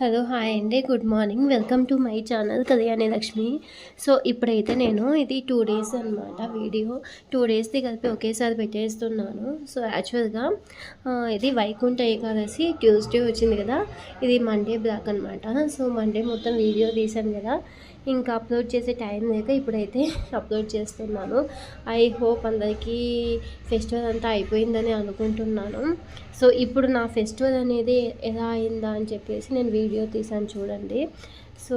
Hello hi అండి. Good morning. Welcome to my channel Kalyani Lakshmi. So ఇప్పుడైతే నేను ఇది టూ డేస్ అనమాట వీడియో. టూ డేస్ది కలిపి ఒకేసారి పెట్టేస్తున్నాను. సో యాక్చువల్గా ఇది వైకుంఠ ఏకాదశి ట్యూస్డే వచ్చింది కదా. ఇది మండే బ్లాక్ అనమాట సో మండే మొత్తం వీడియో తీసాను కదా. ఇంకా అప్లోడ్ చేసే టైం లేక ఇప్పుడైతే అప్లోడ్ చేస్తున్నాను. ఐ హోప్ అందరికీ ఫెస్టివల్ అంతా అయిపోయిందని అనుకుంటున్నాను. సో ఇప్పుడు నా ఫెస్టివల్ అనేది ఎలా అయిందా అని చెప్పేసి నేను వీడియో తీసాను చూడండి. సో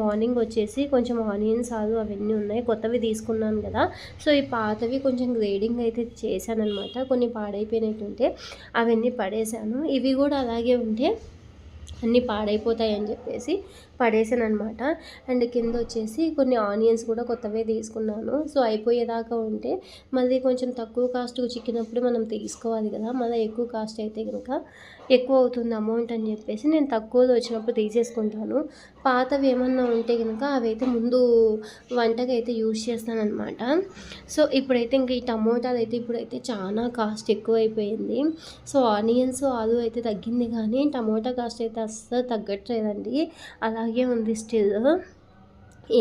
మార్నింగ్ వచ్చేసి కొంచెం ఆనియన్స్ ఆలు అవన్నీ ఉన్నాయి. కొత్తవి తీసుకున్నాను కదా. సో ఈ పాతవి కొంచెం గ్రేడింగ్ అయితే చేశాను అనమాట కొన్ని పాడైపోయినట్టుంటే అవన్నీ పడేశాను. ఇవి కూడా అలాగే ఉంటే అన్నీ పాడైపోతాయి అని చెప్పేసి పడేసాను అనమాట అండ్ కింద వచ్చేసి కొన్ని ఆనియన్స్ కూడా కొత్తవే తీసుకున్నాను. సో అయిపోయేదాకా ఉంటే మళ్ళీ కొంచెం తక్కువ కాస్ట్ చిక్కినప్పుడు మనం తీసుకోవాలి కదా. మళ్ళీ ఎక్కువ కాస్ట్ అయితే కనుక ఎక్కువ అవుతుంది అమౌంట్ అని చెప్పేసి నేను తక్కువలో వచ్చినప్పుడు తీసేసుకుంటాను. పాతవి ఏమన్నా ఉంటే కనుక అవైతే ముందు వంటకి అయితే యూజ్ చేస్తానమాట సో ఇప్పుడైతే ఇంక ఈ టమోటాలు అయితే ఇప్పుడైతే చాలా కాస్ట్ ఎక్కువ అయిపోయింది సో ఆనియన్స్ ఆలు అయితే తగ్గింది కానీ టమోటా కాస్ట్ అయితే అస్సలు తగ్గట్లేదండి. అలా ఉంది స్టిల్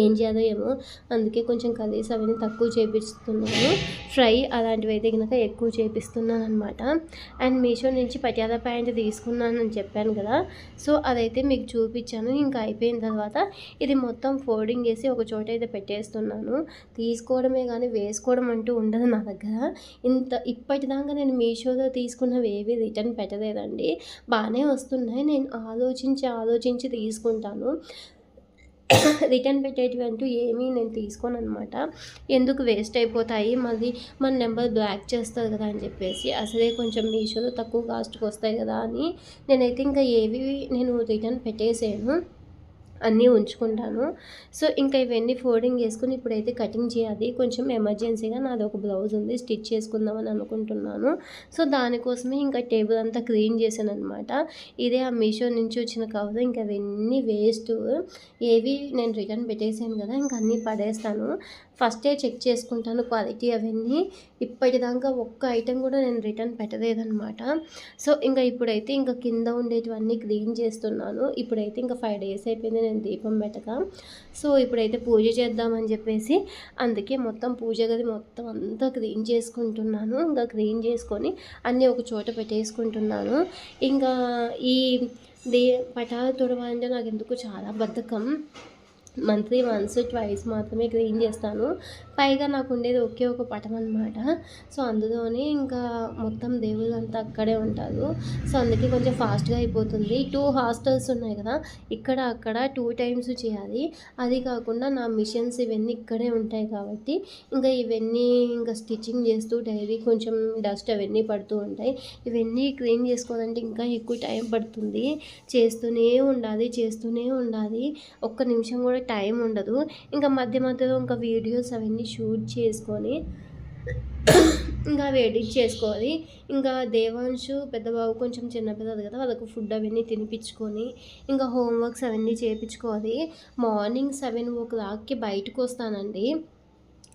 ఏం చేయాలో ఏమో అందుకే కొంచెం కర్రీస్ అవన్నీ తక్కువ చేపిస్తున్నాను. ఫ్రై అలాంటివి అయితే కనుక ఎక్కువ చేపిస్తున్నాను అనమాట అండ్ మీషో నుంచి పటియాల ప్యాంట్ తీసుకున్నాను అని చెప్పాను కదా. సో అదైతే మీకు చూపించాను. ఇంకా అయిపోయిన తర్వాత ఇది మొత్తం ఫోల్డింగ్ చేసి ఒక చోట అయితే పెట్టేస్తున్నాను. తీసుకోవడమే కానీ వేసుకోవడం అంటూ ఉండదు నా దగ్గర. ఇంత ఇప్పటిదాకా నేను మీషోలో తీసుకున్నవి ఏవి రిటర్న్ పెట్టలేదండి. బాగానే వస్తున్నాయి. నేను ఆలోచించి ఆలోచించి తీసుకుంటాను. రిటర్న్ పెట్టేటివి ఏమీ నేను తీసుకోను అనమాట ఎందుకు వేస్ట్ అయిపోతాయి? మళ్ళీ మన నెంబర్ బ్లాక్ చేస్తారు కదా అని చెప్పేసి. అసలే కొంచెం మీషోలో తక్కువ కాస్ట్కి వస్తాయి కదా అని నేనైతే ఇంకా ఏవి నేను రిటర్న్ పెట్టేసాను అన్నీ ఉంచుకుంటాను. సో ఇంకా ఇవన్నీ ఫోల్డింగ్ చేసుకుని ఇప్పుడైతే కటింగ్ చేయాలి. కొంచెం ఎమర్జెన్సీగా నాది ఒక బ్లౌజ్ ఉంది. స్టిచ్ చేసుకుందామని అనుకుంటున్నాను. సో దానికోసమే ఇంకా టేబుల్ అంతా క్లీన్ చేశాను అనమాట ఇదే ఆ మీషో నుంచి వచ్చిన కవర్. ఇంకా అవన్నీ వేస్ట్. ఏవి నేను రిటర్న్ పెట్టేసాను కదా ఇంకా అన్నీ పడేస్తాను. ఫస్టే చెక్ చేసుకుంటాను క్వాలిటీ అవన్నీ. ఇప్పటిదాకా ఒక్క ఐటెం కూడా నేను రిటర్న్ పెట్టలేదన్నమాట. సో ఇంకా ఇప్పుడైతే ఇంకా కింద ఉండేటివన్నీ క్లీన్ చేస్తున్నాను. ఇప్పుడైతే ఇంకా ఫైవ్ డేస్ అయిపోయింది. నేను దీపం పెట్టక. సో ఇప్పుడైతే పూజ చేద్దామని చెప్పేసి అందుకే మొత్తం పూజ గది మొత్తం అంతా క్లీన్ చేసుకుంటున్నాను. ఇంకా క్లీన్ చేసుకొని అన్నీ ఒక చోట పెట్టేసుకుంటున్నాను. ఇంకా ఈ దే పటాలు తుడవాలంటే నాకు ఎందుకు చాలా బద్ధకం. మంత్లీ వన్స్ ట్వైస్ మాత్రమే క్లీన్ చేస్తాను. పైగా నాకు ఉండేది ఒకే ఒక పటం అనమాట సో అందులోనే ఇంకా మొత్తం దేవుళ్ళంతా అక్కడే ఉంటారు. సో అందుకే కొంచెం ఫాస్ట్గా అయిపోతుంది. టూ హాస్టల్స్ ఉన్నాయి కదా ఇక్కడ అక్కడ టూ టైమ్స్ చేయాలి. అది కాకుండా నా మిషన్స్ ఇవన్నీ ఇక్కడే ఉంటాయి కాబట్టి ఇంకా ఇవన్నీ ఇంకా స్టిచ్చింగ్ చేస్తూ డైలీ కొంచెం డస్ట్ అవన్నీ పడుతూ ఉంటాయి. ఇవన్నీ క్లీన్ చేసుకోవాలంటే ఇంకా ఎక్కువ టైం పడుతుంది. చేస్తూనే ఉండాలి చేస్తూనే ఉండాలి. ఒక్క నిమిషం కూడా టైం ఉండదు. ఇంకా మధ్య మధ్యలో ఇంకా వీడియోస్ అవన్నీ షూట్ చేసుకొని ఇంకా అవి ఎడిట్ చేసుకోవాలి. ఇంకా దేవాంశు పెద్దబాబు కొంచెం చిన్నపిల్లలు కదా వాళ్ళకు ఫుడ్ అవన్నీ తినిపించుకొని ఇంకా హోంవర్క్స్ అవన్నీ చేయించుకోవాలి మార్నింగ్ సెవెన్ ఓ క్లాక్కి బయటకు వస్తానండి.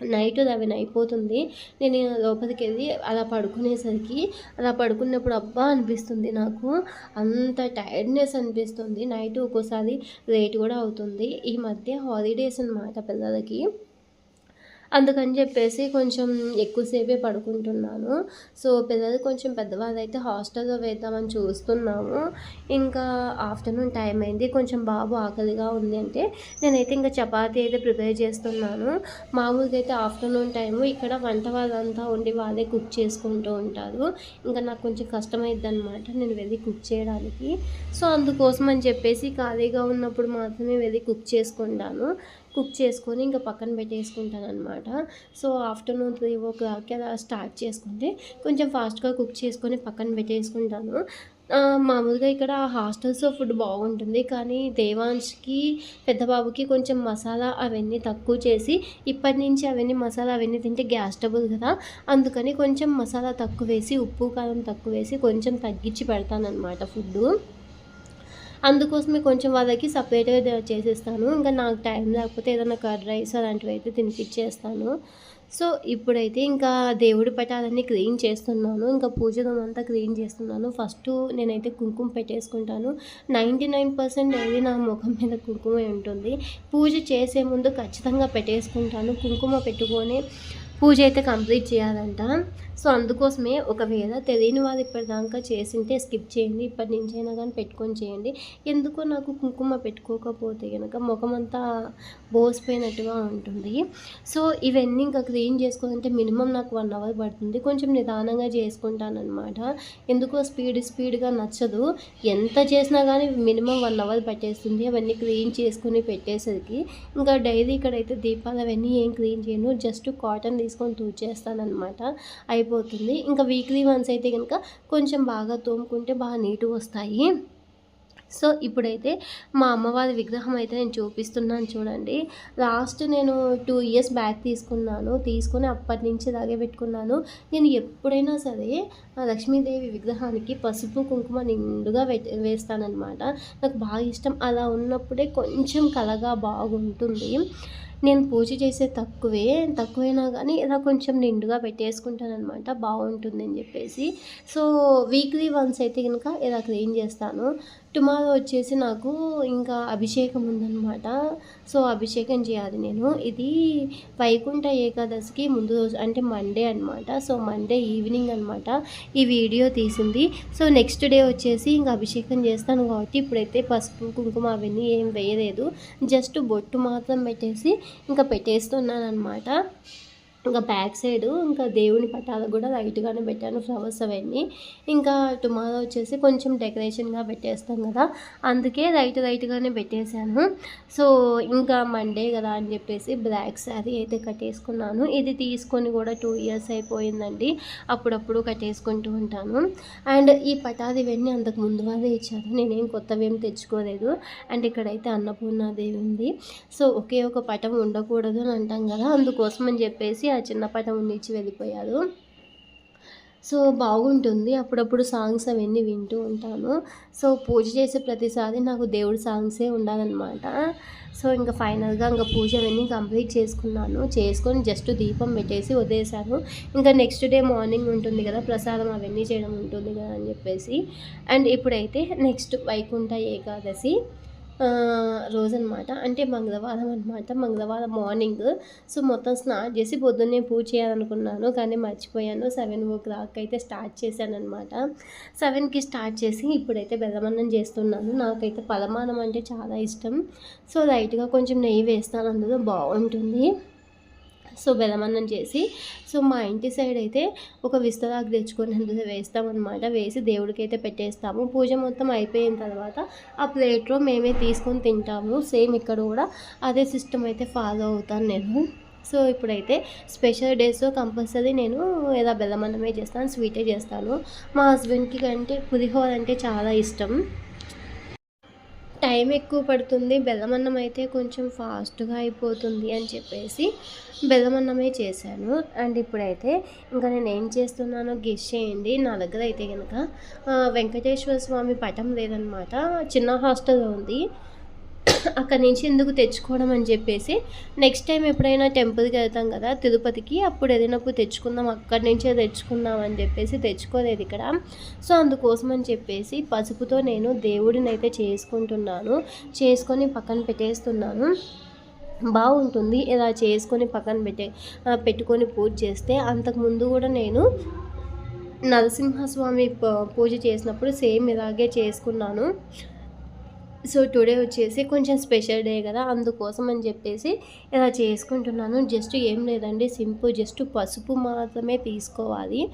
నైట్ లెవెన్ అయిపోతుంది. నేను లోపలికి వెళ్ళి అలా పడుకునేసరికి అలా పడుకున్నప్పుడు అబ్బా అనిపిస్తుంది నాకు. అంత టైర్డ్నెస్ అనిపిస్తుంది. నైట్ ఒక్కోసారి లేట్ కూడా అవుతుంది. ఈ మధ్య హాలిడేస్ అన్నమాట పిల్లలకి. అందుకని చెప్పేసి కొంచెం ఎక్కువసేపే పడుకుంటున్నాను. సో పిల్లలు కొంచెం పెద్దవాళ్ళు అయితే హాస్టల్లో వేద్దామని చూస్తున్నాము. ఇంకా ఆఫ్టర్నూన్ టైం అయింది. కొంచెం బాబు ఆకలిగా ఉంది అంటే నేనైతే ఇంకా చపాతీ అయితే ప్రిపేర్ చేస్తున్నాను. మామూలుగా అయితే ఆఫ్టర్నూన్ టైము ఇక్కడ వంట వాళ్ళంతా ఉండి వాళ్ళే కుక్ చేసుకుంటూ ఉంటారు. ఇంకా నాకు కొంచెం కష్టమైద్ది అనమాట నేను వెళ్ళి కుక్ చేయడానికి. సో అందుకోసం అని చెప్పేసి ఖాళీగా ఉన్నప్పుడు మాత్రమే వెళ్ళి కుక్ చేసుకుంటాను. కుక్ చేసుకొని ఇంకా పక్కన పెట్టేసుకుంటాను అనమాట సో ఆఫ్టర్నూన్ త్రీ ఓ క్లాక్కి అలా స్టార్ట్ చేసుకుంటే కొంచెం ఫాస్ట్గా కుక్ చేసుకొని పక్కన పెట్టేసుకుంటాను. మామూలుగా ఇక్కడ హాస్టల్స్లో ఫుడ్ బాగుంటుంది. కానీ దేవాన్స్కి పెద్దబాబుకి కొంచెం మసాలా అవన్నీ తక్కువ చేసి ఇప్పటి నుంచి అవన్నీ మసాలా అవన్నీ తింటే గ్యాస్ ట్రబుల్ కదా. అందుకని కొంచెం మసాలా తక్కువ వేసి ఉప్పు కారం తక్కువ వేసి కొంచెం తగ్గించి పెడతానమాట ఫుడ్ అందుకోసమే కొంచెం వాళ్ళకి సపరేట్గా చేసేస్తాను. ఇంకా నాకు టైం లేకపోతే ఏదైనా కర్డ్ రైస్ అలాంటివి అయితే తినిపించేస్తాను. సో ఇప్పుడైతే ఇంకా దేవుడి పటాలన్నీ క్లీన్ చేస్తున్నాను. ఇంకా పూజ అంతా క్లీన్ చేస్తున్నాను. ఫస్ట్ నేనైతే కుంకుమ పెట్టేసుకుంటాను. నైంటీ నైన్ పర్సెంట్ ఏది నా ముఖం మీద కుంకుమ ఉంటుంది. పూజ చేసే ముందు ఖచ్చితంగా పెట్టేసుకుంటాను. కుంకుమ పెట్టుకొని పూజ అయితే కంప్లీట్ చేయాలంట. సో అందుకోసమే ఒకవేళ తెలియని వాళ్ళు ఇప్పటిదాకా చేసింటే స్కిప్ చేయండి. ఇప్పటి నుంచైనా కానీ పెట్టుకొని చేయండి. ఎందుకో నాకు కుంకుమ పెట్టుకోకపోతే కనుక ముఖం అంతా బోసిపోయినట్టుగా ఉంటుంది. సో ఇవన్నీ ఇంకా క్లీన్ చేసుకోవాలంటే మినిమం నాకు వన్ అవర్ పడుతుంది. కొంచెం నిదానంగా చేసుకుంటానమాట ఎందుకో స్పీడ్ స్పీడ్గా నచ్చదు. ఎంత చేసినా కానీ మినిమం వన్ అవర్ పట్టేస్తుంది. అవన్నీ క్లీన్ చేసుకొని పెట్టేసరికి. ఇంకా డైలీ ఇక్కడైతే దీపాలు అవన్నీ ఏం క్లీన్ చేయను. జస్ట్ కాటన్ తీసుకొని తూచేస్తానమాట అయిపోతుంది. ఇంకా వీక్లీ వన్స్ అయితే కనుక కొంచెం బాగా తోముకుంటే బాగా నీట్గా వస్తాయి. సో ఇప్పుడైతే మా అమ్మవారి విగ్రహం అయితే నేను చూపిస్తున్నాను చూడండి. లాస్ట్ నేను టూ ఇయర్స్ బ్యాక్ తీసుకున్నాను. తీసుకొని అప్పటి నుంచి ఇలాగే పెట్టుకున్నాను. నేను ఎప్పుడైనా సరే లక్ష్మీదేవి విగ్రహానికి పసుపు కుంకుమ నిండుగా వేస్తానన్నమాట. నాకు బాగా ఇష్టం. అలా ఉన్నప్పుడే కొంచెం కలగా బాగుంటుంది. నేను పూజ చేసే తక్కువే తక్కువైనా కానీ ఇలా కొంచెం నిండుగా పెట్టేసుకుంటాను అనమాట బాగుంటుంది అని చెప్పేసి. సో వీక్లీ వన్స్ అయితే కనుక ఇలా క్లీన్ చేస్తాను. టుమారో వచ్చేసి నాకు ఇంకా అభిషేకం ఉందన్నమాట. సో అభిషేకం చేయాలి నేను. ఇది వైకుంఠ ఏకాదశికి ముందు రోజు అంటే మండే అనమాట సో మండే ఈవినింగ్ అనమాట ఈ వీడియో తీసింది. సో నెక్స్ట్ డే వచ్చేసి ఇంకా అభిషేకం చేస్తాను కాబట్టి ఇప్పుడైతే పసుపు కుంకుమ అవన్నీ ఏం వేయలేదు. జస్ట్ బొట్టు మాత్రం పెట్టేసి ఇంకా పెట్టేస్తున్నాను అనమాట ఇంకా బ్యాక్ సైడ్ ఇంకా దేవుని పటాలు కూడా లైట్గానే పెట్టాను ఫ్లవర్స్ అవన్నీ. ఇంకా టుమారో వచ్చేసి కొంచెం డెకరేషన్గా పెట్టేస్తాం కదా. అందుకే లైట్ లైట్గానే పెట్టేశాను. సో ఇంకా మండే కదా అని చెప్పేసి బ్లాక్ శారీ అయితే కట్టేసుకున్నాను. ఇది తీసుకొని కూడా టూ ఇయర్స్ అయిపోయిందండి. అప్పుడప్పుడు కట్టేసుకుంటూ ఉంటాను. అండ్ ఈ పటాలు ఇవన్నీ అంతకు ముందు వారే ఇచ్చారు. నేనేం కొత్తవి ఏం తెచ్చుకోలేదు. అండ్ ఇక్కడైతే అన్నపూర్ణాదేవి ఉంది. సో ఒకే ఒక పటం ఉండకూడదు అని అంటాం కదా. అందుకోసం అని చెప్పేసి ఆ చిన్న పటం ఉండిచ్చి వెళ్ళిపోయారు సో బాగుంటుంది. అప్పుడప్పుడు సాంగ్స్ అవన్నీ వింటూ ఉంటాను. సో పూజ చేసే ప్రతిసారి నాకు దేవుడి సాంగ్సే ఉండాలన్నమాట. సో ఇంకా ఫైనల్గా ఇంకా పూజ అవన్నీ కంప్లీట్ చేసుకున్నాను. చేసుకొని జస్ట్ దీపం పెట్టేసి వదిలేశాను. ఇంకా నెక్స్ట్ డే మార్నింగ్ ఉంటుంది కదా ప్రసాదం అవన్నీ చేయడం ఉంటుంది కదా అని చెప్పేసి. అండ్ ఇప్పుడైతే నెక్స్ట్ వైకుంఠ ఏకాదశి. రోజు అనమాట అంటే మంగళవారం అనమాట మంగళవారం మార్నింగ్ సో మొత్తం స్నానం చేసి పొద్దున్నే పూజ చేయాలనుకున్నాను. కానీ మర్చిపోయాను. సెవెన్ ఓ క్లాక్ అయితే స్టార్ట్ చేశాను అనమాట సెవెన్కి స్టార్ట్ చేసి ఇప్పుడైతే బెల్లమన్నం చేస్తున్నాను. నాకైతే పలమానం అంటే చాలా ఇష్టం. సో లైట్గా కొంచెం నెయ్యి వేస్తాను. అందులో బాగుంటుంది. సో బెలమన్నం చేసి సో మా ఇంటి సైడ్ అయితే ఒక విస్తరాకు తెచ్చుకొని అందులో వేస్తామన్నమాట. వేసి దేవుడికి అయితే పెట్టేస్తాము. పూజ మొత్తం అయిపోయిన తర్వాత ఆ ప్లేట్లో మేమే తీసుకొని తింటాము. సేమ్ ఇక్కడ కూడా అదే సిస్టమ్ అయితే ఫాలో అవుతాను నేను. సో ఇప్పుడైతే స్పెషల్ డేస్ కంపల్సరీ నేను ఏదో బెల్లమన్నమే చేస్తాను స్వీటే చేస్తాను. మా హస్బెండ్కి కంటే పులిహోర అంటే చాలా ఇష్టం. టైం ఎక్కువ పడుతుంది. బెల్లం అన్నం అయితే కొంచెం ఫాస్ట్గా అయిపోతుంది అని చెప్పేసి బెల్లం అన్నమే చేశాను. అండ్ ఇప్పుడైతే ఇంకా నేను ఏం చేస్తున్నానో గెస్ చేయండి. నా దగ్గర అయితే కనుక వెంకటేశ్వర స్వామి పటం లేదనమాట చిన్న హాస్టల్లో ఉంది. అక్కడి నుంచి ఎందుకు తెచ్చుకోవడం అని చెప్పేసి నెక్స్ట్ టైం ఎప్పుడైనా టెంపుల్కి వెళ్తాం కదా తిరుపతికి అప్పుడు ఏదైనప్పుడు తెచ్చుకుందాం అక్కడి నుంచే తెచ్చుకుందాం అని చెప్పేసి తెచ్చుకోలేదు ఇక్కడ. సో అందుకోసం అని చెప్పేసి పసుపుతో నేను దేవుడిని అయితే చేసుకుంటున్నాను. చేసుకొని పక్కన పెట్టేస్తున్నాను. బాగుంటుంది. ఇలా చేసుకొని పక్కన పెట్టే పెట్టుకొని పూజ చేస్తే అంతకుముందు కూడా నేను నరసింహస్వామి పూజ చేసినప్పుడు సేమ్ ఇలాగే చేసుకున్నాను. సో టుడే వచ్చేసి కొంచెం స్పెషల్ డే కదా అందుకోసం అని చెప్పేసి ఇలా చేసుకుంటున్నాను. జస్ట్ ఏం లేదండి సింపుల్ జస్ట్ పసుపు మాత్రమే తీసుకోవాలి.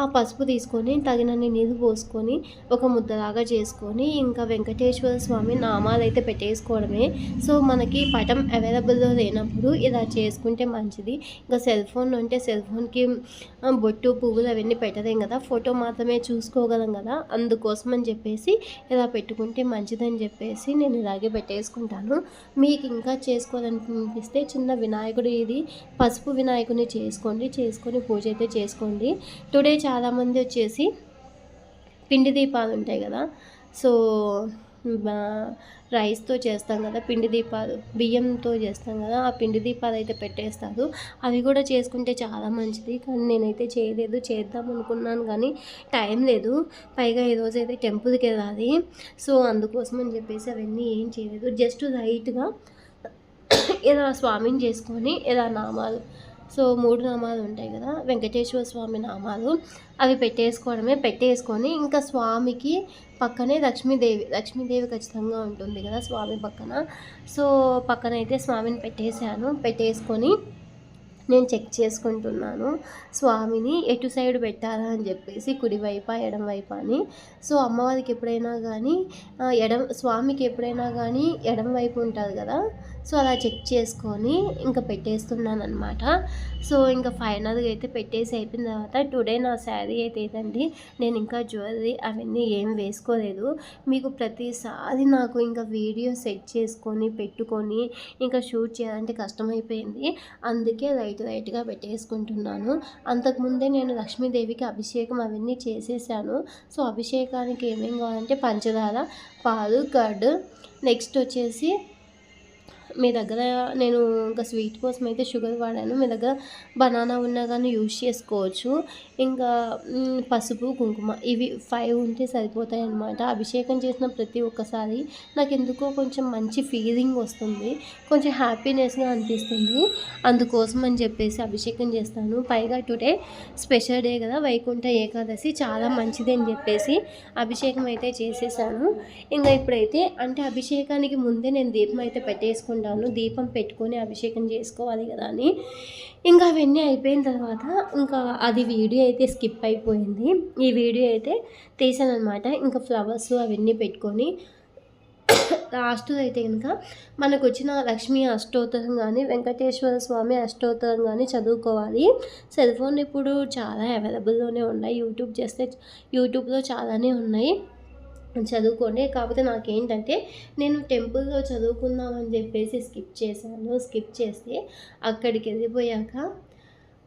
ఆ పసుపు తీసుకొని తగినన్ని నీళ్ళు పోసుకొని ఒక ముద్దలాగా చేసుకొని ఇంకా వెంకటేశ్వర స్వామి నామాలు అయితే పెట్టేసుకోవడమే. సో మనకి పటం అవైలబుల్లో లేనప్పుడు ఇలా చేసుకుంటే మంచిది. ఇంకా సెల్ ఫోన్ ఉంటే సెల్ ఫోన్కి బొట్టు పువ్వులు అవన్నీ పెట్టలేం కదా. ఫోటో మాత్రమే చూసుకోగలం కదా. అందుకోసం అని చెప్పేసి ఇలా పెట్టుకుంటే మంచిదని చెప్పేసి నేను ఇలాగే పెట్టేసుకుంటాను. మీకు ఇంకా చేసుకోవాలనిపిస్తే చిన్న వినాయకుడు ఇది. పసుపు వినాయకుడిని చేసుకోండి. చేసుకొని పూజ అయితే చేసుకోండి. టుడే చాలామంది వచ్చేసి పిండి దీపాలు ఉంటాయి కదా. సో రైస్తో చేస్తాం కదా పిండి దీపాలు బియ్యంతో చేస్తాం కదా ఆ పిండి దీపాలు అయితే పెట్టేస్తారు. అవి కూడా చేసుకుంటే చాలా మంచిది. కానీ నేనైతే చేయలేదు చేద్దాం అనుకున్నాను కానీ టైం లేదు. పైగా ఈరోజు అయితే టెంపుల్కి వెళ్ళాలి. సో అందుకోసం అని చెప్పేసి అవన్నీ ఏం చేయలేదు. జస్ట్ రైట్గా ఇలా స్వామిని చేసుకొని ఇలా నామాలు సో మూడు నామాలు ఉంటాయి కదా వెంకటేశ్వర స్వామి నామాలు. అవి పెట్టేసుకోవడమే పెట్టేసుకొని ఇంకా స్వామికి పక్కనే లక్ష్మీదేవి లక్ష్మీదేవి ఖచ్చితంగా ఉంటుంది కదా స్వామి పక్కన. సో పక్కనైతే స్వామిని పెట్టేశాను పెట్టేసుకొని నేను చెక్ చేసుకుంటున్నాను. స్వామిని ఎటు సైడ్ పెట్టాలా అని చెప్పేసి కుడివైపా ఎడం వైపా అని. సో అమ్మవారికి ఎప్పుడైనా కానీ ఎడం స్వామికి ఎప్పుడైనా కానీ ఎడం వైపు ఉంటుంది కదా. సో అలా చెక్ చేసుకొని ఇంకా పెట్టేస్తున్నాను అనమాట సో ఇంకా ఫైనల్గా అయితే పెట్టేసి అయిపోయిన తర్వాత టుడే నా శారీ అయితే ఏదండి నేను ఇంకా జ్యువెలరీ అవన్నీ ఏం వేసుకోలేదు. మీకు ప్రతిసారి నాకు ఇంకా వీడియో సెట్ చేసుకొని పెట్టుకొని ఇంకా షూట్ చేయాలంటే కష్టమైపోయింది. అందుకే లైట్ లైట్గా పెట్టేసుకుంటున్నాను. అంతకుముందే నేను లక్ష్మీదేవికి అభిషేకం అవన్నీ చేసేసాను. సో అభిషేకానికి ఏమేం కావాలంటే పంచదార పాలు కర్డ్ నెక్స్ట్ వచ్చేసి మీ దగ్గర నేను ఇంకా స్వీట్ కోసం అయితే షుగర్ వాడాను. మీ దగ్గర బనానా ఉన్నా కానీ యూజ్ చేసుకోవచ్చు. ఇంకా పసుపు కుంకుమ ఇవి ఫైవ్ ఉంటే సరిపోతాయి అన్నమాట. అభిషేకం చేసిన ప్రతి ఒక్కసారి నాకు ఎందుకో కొంచెం మంచి ఫీలింగ్ వస్తుంది. కొంచెం హ్యాపీనెస్గా అనిపిస్తుంది. అందుకోసం అని చెప్పేసి అభిషేకం చేస్తాను. పైగా టుడే స్పెషల్ డే కదా వైకుంఠ ఏకాదశి చాలా మంచిది అని చెప్పేసి అభిషేకం అయితే చేసేసాను. ఇంకా ఇప్పుడైతే అంటే అభిషేకానికి ముందే నేను దీపం అయితే పెట్టేసుకుంటాను. అనుకుంటాను దీపం పెట్టుకొని అభిషేకం చేసుకోవాలి కదా అని. ఇంకా అవన్నీ అయిపోయిన తర్వాత ఇంకా అది వీడియో అయితే స్కిప్ అయిపోయింది. ఈ వీడియో అయితే తీసాను అనమాట ఇంకా ఫ్లవర్స్ అవన్నీ పెట్టుకొని లాస్ట్ అయితే కనుక మనకు వచ్చిన లక్ష్మీ అష్టోత్తరం కానీ వెంకటేశ్వర స్వామి అష్టోత్తరం కానీ చదువుకోవాలి. సెల్ ఫోన్ ఇప్పుడు చాలా అవైలబుల్లోనే ఉన్నాయి. యూట్యూబ్ చేస్తే యూట్యూబ్లో చాలానే ఉన్నాయి. చదువుకోండి. కాకపోతే నాకేంటంటే నేను టెంపుల్లో చదువుకుందామని చెప్పేసి స్కిప్ చేశాను. స్కిప్ చేస్తే అక్కడికి వెళ్ళిపోయాక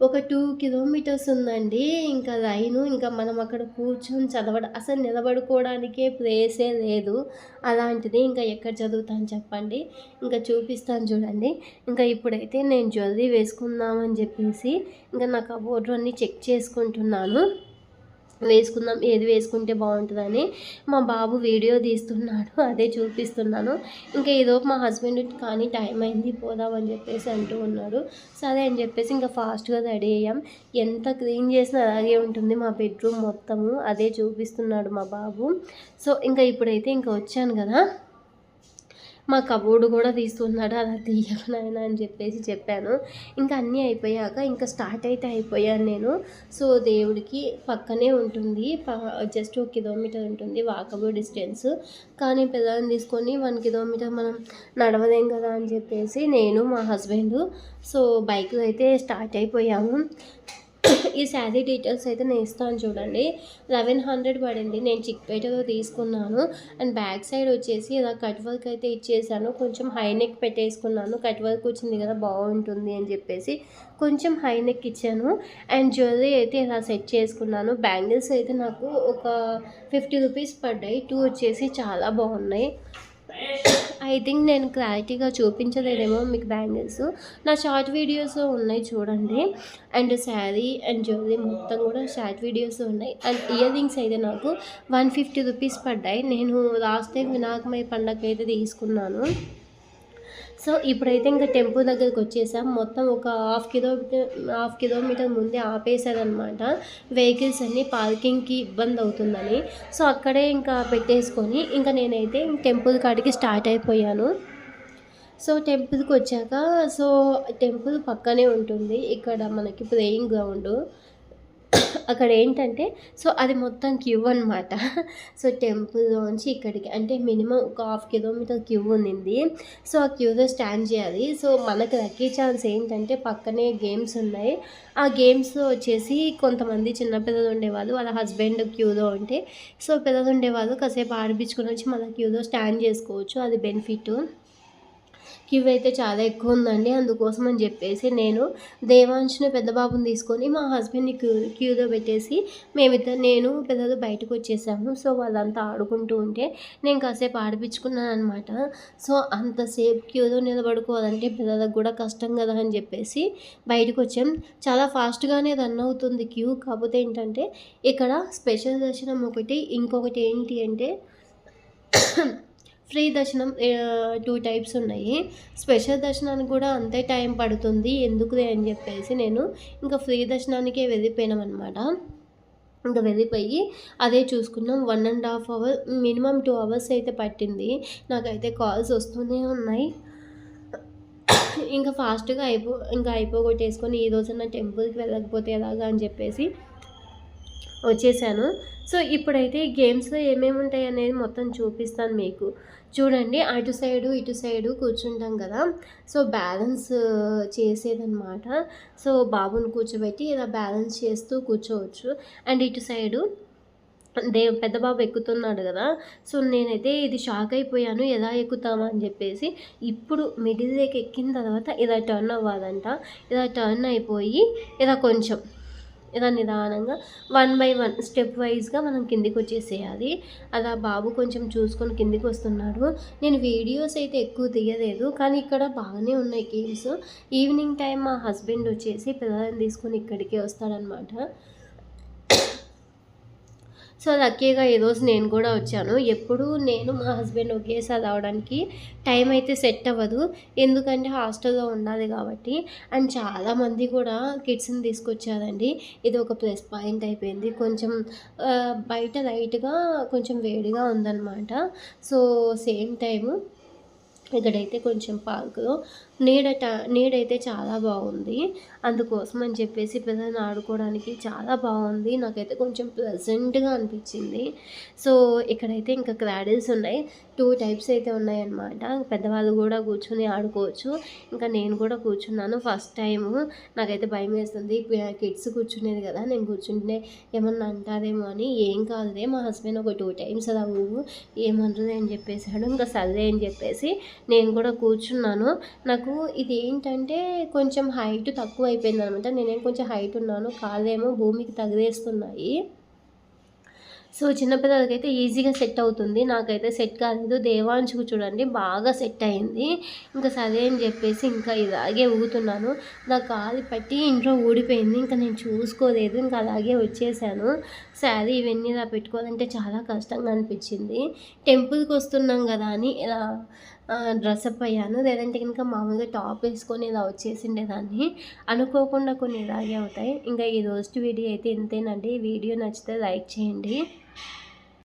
ఒక టూ కిలోమీటర్స్ ఉందండి. ఇంకా లైను ఇంకా మనం అక్కడ కూర్చొని చదవడం అసలు నిలబడుకోవడానికే ప్లేసే లేదు. అలాంటిది ఇంకా ఎక్కడ చదువుతాను చెప్పండి. ఇంకా చూపిస్తాను చూడండి. ఇంకా ఇప్పుడైతే నేను జ్యువెలరీ వేసుకుందామని చెప్పేసి ఇంకా నా కబోర్డు అన్నీ చెక్ చేసుకుంటున్నాను. వేసుకుందాం ఏది వేసుకుంటే బాగుంటుందని మా బాబు వీడియో తీస్తున్నాడు అదే చూపిస్తున్నాను. ఇంకా ఏదో మా హస్బెండ్ కానీ టైం అయింది పోదామని చెప్పేసి అంటూ ఉన్నాడు. సరే అని చెప్పేసి ఇంకా ఫాస్ట్గా రెడీ అయ్యాం. ఎంత క్లీన్ చేసినా అలాగే ఉంటుంది మా బెడ్రూమ్ మొత్తము అదే చూపిస్తున్నాడు మా బాబు. సో ఇంకా ఇప్పుడైతే ఇంకా వచ్చాను కదా. మా కబోర్డు కూడా తీస్తున్నాడు అలా తీయకనైనా అని చెప్పేసి చెప్పాను. ఇంకా అన్నీ అయిపోయాక ఇంకా స్టార్ట్ అయితే అయిపోయాను నేను. సో దేవుడికి పక్కనే ఉంటుంది జస్ట్ ఒక కిలోమీటర్ ఉంటుంది వాకబుల్ డిస్టెన్స్. కానీ పిల్లల్ని తీసుకొని వన్ కిలోమీటర్ మనం నడవలేం కదా అని చెప్పేసి నేను మా హస్బెండ్ సో బైక్లో అయితే స్టార్ట్ అయిపోయాము. ఈ శారీ డీటెయిల్స్ అయితే నేను ఇస్తాను చూడండి. లెవెన్ హండ్రెడ్ పడింది. నేను చిక్పేటలో తీసుకున్నాను. అండ్ బ్యాక్ సైడ్ వచ్చేసి ఇలా కట్ వర్క్ అయితే ఇచ్చేసాను. కొంచెం హై నెక్ పెట్టేసుకున్నాను. కట్ వర్క్ వచ్చింది కదా బాగుంటుంది అని చెప్పేసి కొంచెం హై నెక్ ఇచ్చాను. అండ్ జ్యువెలరీ అయితే ఇలా సెట్ చేసుకున్నాను. బ్యాంగిల్స్ అయితే నాకు ఒక ఫిఫ్టీ రూపీస్ పడ్డాయి. టూ వచ్చేసి చాలా బాగున్నాయి. ఐ థింక్ నేను క్లారిటీగా చూపించలేదేమో మీకు బ్యాంగిల్స్. నా షార్ట్ వీడియోస్ ఉన్నాయి చూడండి. అండ్ శారీ అండ్ జ్యువెలరీ మొత్తం కూడా షార్ట్ వీడియోస్ ఉన్నాయి. అండ్ ఇయర్ రింగ్స్ అయితే నాకు వన్ ఫిఫ్టీ రూపీస్ పడ్డాయి. నేను లాస్ట్ టైం వినాయకమయ పండగ అయితే తీసుకున్నాను. సో ఇప్పుడైతే ఇంకా టెంపుల్ దగ్గరికి వచ్చేసాం. మొత్తం ఒక హాఫ్ కిలోమీటర్ హాఫ్ కిలోమీటర్ ముందే ఆపేశారనమాట వెహికల్స్ అన్నీ పార్కింగ్కి ఇబ్బంది అవుతుందని. సో అక్కడే ఇంకా పెట్టేసుకొని ఇంకా నేనైతే టెంపుల్ కాడికి స్టార్ట్ అయిపోయాను. సో టెంపుల్కి వచ్చాక సో టెంపుల్ పక్కనే ఉంటుంది. ఇక్కడ మనకి ప్లేయింగ్ గ్రౌండ్. అక్కడ ఏంటంటే సో అది మొత్తం క్యూ అనమాట సో టెంపుల్లోంచి ఇక్కడికి అంటే మినిమం ఒక హాఫ్ కిలోమీటర్ క్యూ ఉంది సో ఆ క్యూలో స్టాండ్ చేయాలి. సో మనకు లక్కీ ఛాన్స్ ఏంటంటే పక్కనే గేమ్స్ ఉన్నాయి. ఆ గేమ్స్ వచ్చేసి కొంతమంది చిన్నపిల్లలు ఉండేవాళ్ళు వాళ్ళ హస్బెండ్ క్యూలో ఉంటే. సో పిల్లలు ఉండేవాళ్ళు కాసేపు ఆడిపించుకొని వచ్చి మన క్యూలో స్టాండ్ చేసుకోవచ్చు. అది బెనిఫిట్. క్యూ అయితే చాలా ఎక్కువ ఉందండి. అందుకోసం అని చెప్పేసి నేను దేవాంశుని పెద్ద బాబుని తీసుకొని మా హస్బెండ్ని క్యూ క్యూలో పెట్టేసి మేమిద్దరు నేను పెద్దలు బయటకు వచ్చేసాము. సో వాళ్ళంతా ఆడుకుంటూ ఉంటే నేను కాసేపు ఆడిపించుకున్నాను అనమాట సో అంతసేపు క్యూలో నిలబడుకోవాలంటే పిల్లలకు కూడా కష్టం కదా అని చెప్పేసి బయటకు వచ్చాం. చాలా ఫాస్ట్గానే రన్ అవుతుంది క్యూ. కాకపోతే ఏంటంటే ఇక్కడ స్పెషల్ దర్శనం ఒకటి ఇంకొకటి ఏంటి అంటే ఫ్రీ దర్శనం టూ టైప్స్ ఉన్నాయి. స్పెషల్ దర్శనానికి కూడా అంతే టైం పడుతుంది. ఎందుకు అని చెప్పేసి నేను ఇంకా ఫ్రీ దర్శనానికే వెళ్ళిపోయినాం అనమాట ఇంకా వెళ్ళిపోయి అదే చూసుకున్నాం. One and half hour minimum two hours అయితే పట్టింది. నాకైతే కాల్స్ వస్తూనే ఉన్నాయి. ఇంకా ఫాస్ట్గా అయిపో ఇంకా అయిపోగొట్టేసుకొని ఈ రోజున టెంపుల్కి వెళ్ళకపోతే ఎలాగా అని చెప్పేసి వచ్చేసాను. సో ఇప్పుడైతే గేమ్స్లో ఏమేమి ఉంటాయి అనేది మొత్తం చూపిస్తాను మీకు. చూడండి అటు సైడు ఇటు సైడు కూర్చుంటాం కదా. So balance చేసేదన్నమాట. సో బాబుని కూర్చోబెట్టి ఇలా బ్యాలెన్స్ చేస్తూ కూర్చోవచ్చు. అండ్ ఇటు సైడు దే పెద్ద బాబు ఎక్కుతున్నాడు కదా. సో నేనైతే ఇది షాక్ అయిపోయాను. ఎలా ఎక్కుతామా అని చెప్పేసి ఇప్పుడు మిడిల్ దగ్గర ఎక్కిన తర్వాత ఇలా టర్న్ అవ్వాలంట. ఇలా టర్న్ అయిపోయి ఇలా కొంచెం ఇలా నిదానంగా వన్ బై వన్ స్టెప్ వైజ్గా మనం కిందికి వచ్చేసేయాలి. అలా బాబు కొంచెం చూసుకొని కిందికి వస్తున్నాడు. నేను వీడియోస్ అయితే ఎక్కువ తీయలేదు కానీ ఇక్కడ బాగానే ఉన్నాయి గేమ్స్. ఈవినింగ్ టైం మా హస్బెండ్ వచ్చేసి పిల్లలని తీసుకొని ఇక్కడికే వస్తాడనమాట. సో లక్కీగా ఈరోజు నేను కూడా వచ్చాను. ఎప్పుడు నేను మా హస్బెండ్ ఒకేసారి రావడానికి టైం అయితే సెట్ అవ్వదు. ఎందుకంటే హాస్టల్లో ఉండాలి కాబట్టి. అండ్ చాలామంది కూడా కిడ్స్ని తీసుకొచ్చారండి. ఇది ఒక ప్లస్ పాయింట్ అయిపోయింది. కొంచెం బయట లైట్గా కొంచెం వేడిగా ఉందన్నమాట. So same time. ఇక్కడైతే కొంచెం పార్కులో నీడట నీడైతే చాలా బాగుంది. అందుకోసం అని చెప్పేసి పిల్లల్ని ఆడుకోవడానికి చాలా బాగుంది. నాకైతే కొంచెం ప్లెజెంట్గా అనిపించింది. సో ఇక్కడైతే ఇంకా క్రాడిల్స్ ఉన్నాయి. టూ టైప్స్ అయితే ఉన్నాయన్నమాట. పెద్దవాళ్ళు కూడా కూర్చొని ఆడుకోవచ్చు. ఇంకా నేను కూడా కూర్చున్నాను ఫస్ట్ టైము. నాకైతే భయం వేస్తుంది. కిడ్స్ కూర్చునేది కదా నేను కూర్చుంటే ఏమన్నా అంటారేమో అని. ఏం కాదులే మా హస్బెండ్ ఒక టూ టైమ్స్ అలా ఊరు ఏమంటుంది అని చెప్పేసాడు ఇంకా సర్లే అని చెప్పేసి నేను కూడా కూర్చున్నాను. నాకు నాకు ఇది ఏంటంటే కొంచెం హైట్ తక్కువ అయిపోయింది అనమాట నేనేం కొంచెం హైట్ ఉన్నాను కాళ్ళేమో భూమికి తగిలేస్తున్నాయి. సో చిన్నపిల్లలకైతే ఈజీగా సెట్ అవుతుంది. నాకైతే సెట్ కాలేదు. దేవాంశుకు చూడండి బాగా సెట్ అయింది. ఇంకా సరే అని చెప్పేసి ఇంకా ఇలాగే ఊగుతున్నాను. నా కాలు పట్టి ఇంట్లో ఊడిపోయింది. ఇంకా నేను చూసుకోలేదు. ఇంకా అలాగే వచ్చేసాను. శారీ ఇవన్నీ ఇలా పెట్టుకోవాలంటే చాలా కష్టంగా అనిపించింది. టెంపుల్కి వస్తున్నాం కదా అని ఇలా డ్రెస్అప్ అయ్యాను. లేదంటే కనుక మామూలుగా టాప్ వేసుకొని ఇలా వచ్చేసిండేదాన్ని. అనుకోకుండా కొన్ని ఇలాగే అవుతాయి. ఇంకా ఈ రోజు వీడియో అయితే ఇంతేనండి. వీడియో నచ్చితే లైక్ చేయండి.